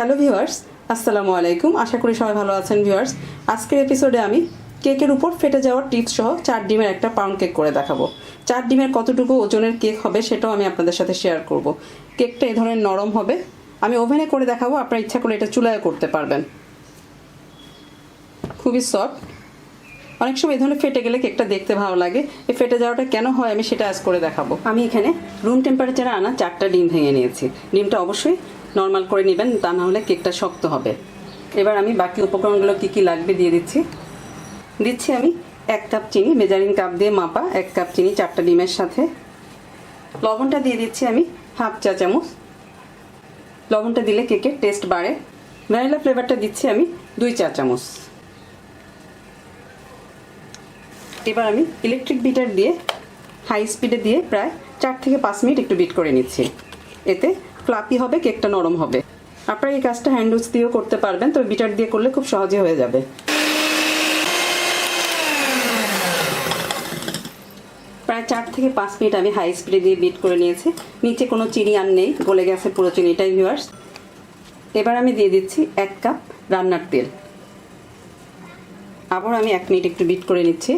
Hello viewers, আসসালামু আলাইকুম। আশা করি সবাই ভালো আছেন ভিউয়ার্স। আজকের এপিসোডে আমি কেকের উপর ফেটে যাওয়ার টিপস সহ চার ডিমের একটা পাউন্ড কেক করে দেখাবো। চার ডিমের কতটুকু ওজনের কেক হবে সেটাও আমি আপনাদের সাথে শেয়ার করব। কেকটা এ ধরনের নরম হবে। আমি ওভেনে করে দেখাবো, আপনার ইচ্ছা করলে এটা চুলায় করতে পারবেন। খুবই সফট অনেক সময় এই ধরনের ফেটে গেলে কেকটা দেখতে ভালো লাগে। এই ফেটে যাওয়াটা কেন হয় আমি সেটা আজ করে দেখাবো। আমি এখানে রুম টেম্পারেচারে আনা চারটা ডিম ভেঙে নিয়েছি। ডিমটা অবশ্যই নর্মাল করে নেবেন, তা না হলে কেকটা শক্ত হবে। এবার আমি বাকি উপকরণগুলো কি কি লাগবে দিয়ে দিচ্ছি। দিচ্ছি আমি এক কাপ চিনি মেজারিং কাপ দিয়ে মাপা, এক কাপ চিনি, চারটা ডিমের সাথে। লবণটা দিয়ে দিচ্ছি আমি হাফ চা চামচ। লবণটা দিলে কেকের টেস্ট বাড়ে। ভ্যানিলা ফ্লেভারটা দিচ্ছি আমি দুই চা চামচ। এবার আমি ইলেকট্রিক বিটার দিয়ে হাই স্পিডে দিয়ে প্রায় চার থেকে পাঁচ মিনিট একটু বিট করে নিচ্ছি। এতে ফ্লাপি হবে কেকটা নরম হবে। আপনারা এই কাজটা হ্যান্ডউইচ দিয়েও করতে পারবেন, তবে বিটার দিয়ে করলে খুব সহজে হয়ে যাবে। প্রায় চার থেকে পাঁচ মিনিট আমি হাই স্পিডে দিয়ে বিট করে নিয়েছি। নিচে কোনো চিনি আর নেই, গলে গেছে পুরো চিনিটাই ভিউয়ার্স এবার আমি দিয়ে দিচ্ছি এক কাপ রান্নার তেল। আবার আমি এক মিনিট একটু বিট করে নিচ্ছি।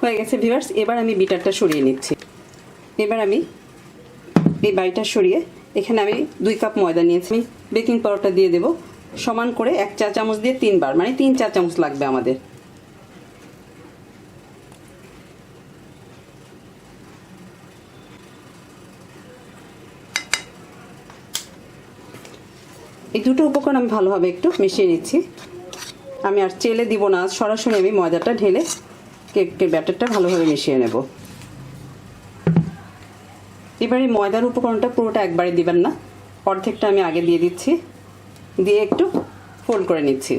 হয়ে গেছে ভিউয়ার্স এবার আমি বিটারটা সরিয়ে নিচ্ছি। এবার আমি এই বাড়িটা সরিয়ে এখানে আমি দুই কাপ ময়দা নিয়েছি। আমি বেকিং পাউডারটা দিয়ে দেবো। সমান করে এক চা চামচ দিয়ে তিনবার মানে তিন চা চামচ লাগবে আমাদের। এই দুটো উপকরণ আমি ভালোভাবে একটু মিশিয়ে নিচ্ছি। আমি আর চেলে দিব না, সরাসরি আমি ময়দাটা ঢেলে কেকের ব্যাটারটা ভালোভাবে মিশিয়ে নেব। এবারে ময়দার উপকরণটা পুরোটা একবারে দিবেন না। অর্ধেকটা আমি আগে দিয়ে দিচ্ছি। দিয়ে একটু ফোল্ড করে নিচ্ছি।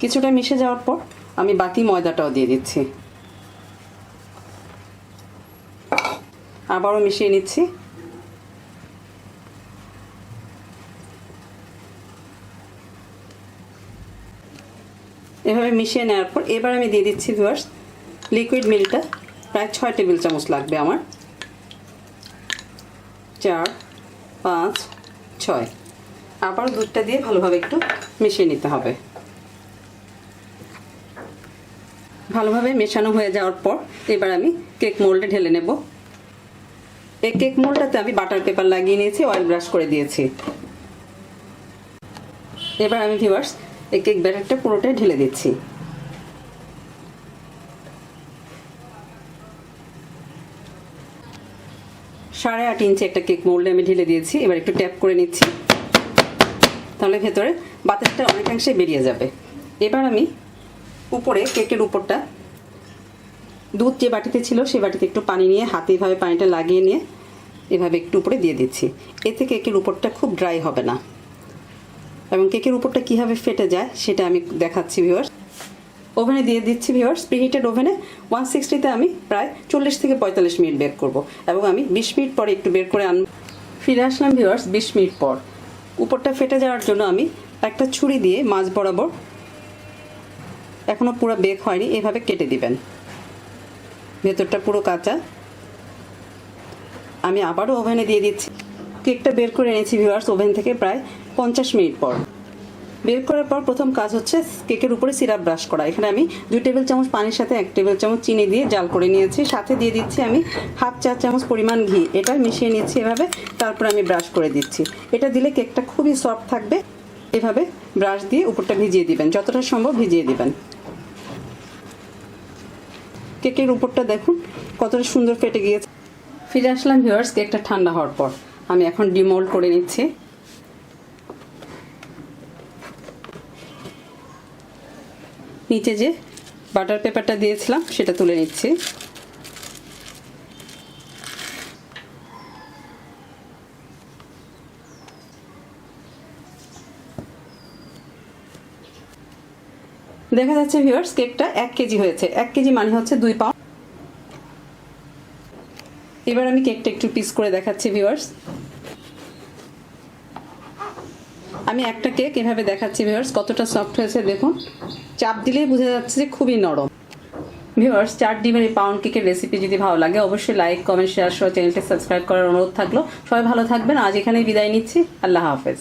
কিছুটা মিশে যাওয়ার পর আমি বাকি ময়দাটাও দিয়ে দিচ্ছি। আবারও মিশিয়ে নিচ্ছি। এভাবে মিশিয়ে নেওয়ার পর এবার আমি দিয়ে দিচ্ছি ভিউয়ার্স লিকুইড মিল্কটা প্রায় ছয় টেবিল চামচ লাগবে আমার। চার, পাঁচ, ছয়। আবার দুধটা দিয়ে ভালোভাবে একটু মিশিয়ে নিতে হবে। ভালোভাবে মেশানো হয়ে যাওয়ার পর এবার আমি কেক মোল্ডে ঢেলে নেব। এই কেক মোল্ডটাতে আমি বাটার পেপার লাগিয়ে নিয়েছি, অয়েল ব্রাশ করে দিয়েছি। এবার আমি ভিউয়ার্স, এই কেক ব্যাটারটা পুরোটাই ঢেলে দিচ্ছি। সাড়ে আট ইঞ্চি একটা কেক মোল্ডে আমি ঢেলে দিয়েছি। এবার একটু ট্যাপ করে নিচ্ছি। তাহলে ভেতরে বাতাসটা অনেকাংশে বেরিয়ে যাবে। এবার আমি উপরে কেকের উপরটা দুধ যে বাটিতে ছিল সেই বাটিতে একটু পানি নিয়ে, হাতে এভাবে পানিটা লাগিয়ে নিয়ে এভাবে একটু উপরে দিয়ে দিচ্ছি। এতে কেকের উপরটা খুব ড্রাই হবে না। এবং কেকের উপরটা কীভাবে ফেটে যায় সেটা আমি দেখাচ্ছি ভিউয়ার্স ওভেনে দিয়ে দিচ্ছি ভিউয়ার্স প্রিহিটেড ওভেনে ওয়ান সিক্সটিতে আমি প্রায় চল্লিশ থেকে পঁয়তাল্লিশ মিনিট বের করব এবং আমি বিশ মিনিট পরে একটু বের করে আন ফিরে আসলাম ভিউয়ার্স বিশ মিনিট পর। উপরটা ফেটে যাওয়ার জন্য আমি একটা ছুরি দিয়ে মাছ বরাবর এখনও পুরো বেক হয়নি, এভাবে কেটে দিবেন। ভেতরটা পুরো কাঁচা। আমি আবারও ওভেনে দিয়ে দিচ্ছি। কেকটা বের করে এনেছি ভিউয়ার্স ওভেন থেকে প্রায় পঞ্চাশ মিনিট পর। বের করার পর প্রথম কাজ হচ্ছে কেকের উপরে সিরাপ ব্রাশ করা। এখানে আমি দুই টেবিল চামচ পানির সাথে এক টেবিল চামচ চিনি দিয়ে জাল করে নিয়েছি। সাথে দিয়ে দিচ্ছি আমি হাফ চা চামচ পরিমাণ ঘি। এটা মিশিয়ে নিচ্ছি এভাবে, তারপর আমি ব্রাশ করে দিচ্ছি। এটা দিলে কেকটা খুবই সফট থাকবে। এভাবে ব্রাশ দিয়ে উপরটা ভিজিয়ে দিবেন। যতটা সম্ভব ভিজিয়ে দিবেন। কেকের উপরটা দেখুন, কতটা সুন্দর ফেটে গিয়েছে। ফিরে আসলাম ভিউয়ার্স, কেকটা ঠান্ডা হওয়ার পর। আমি এখন ডিমোল্ড করে নিচ্ছি। নিচে যে বাটার পেপারটা দিয়েছিলাম, সেটা তুলে নিচ্ছি। দেখা যাচ্ছে ভিউয়ার্স কেকটা এক কেজি হয়েছে। এক কেজি মানে হচ্ছে দুই পাউন্ড। এবার আমি কেকটা একটু পিস করে দেখাচ্ছি ভিউয়ার্স আমি একটা কেক এভাবে দেখাচ্ছি ভিউয়ার্স কতটা সফট হয়েছে দেখুন। চাপ দিলেই বোঝা যাচ্ছে যে খুবই নরম। ভিউয়ার্স চার ডিমের এই পাউন্ড কেকের রেসিপি যদি ভালো লাগে, অবশ্যই লাইক কমেন্ট শেয়ার সহ চ্যানেলটি সাবস্ক্রাইব করার অনুরোধ থাকল। সবাই ভালো থাকবেন। আজ এখানেই বিদায় নিচ্ছি। আল্লাহ হাফেজ।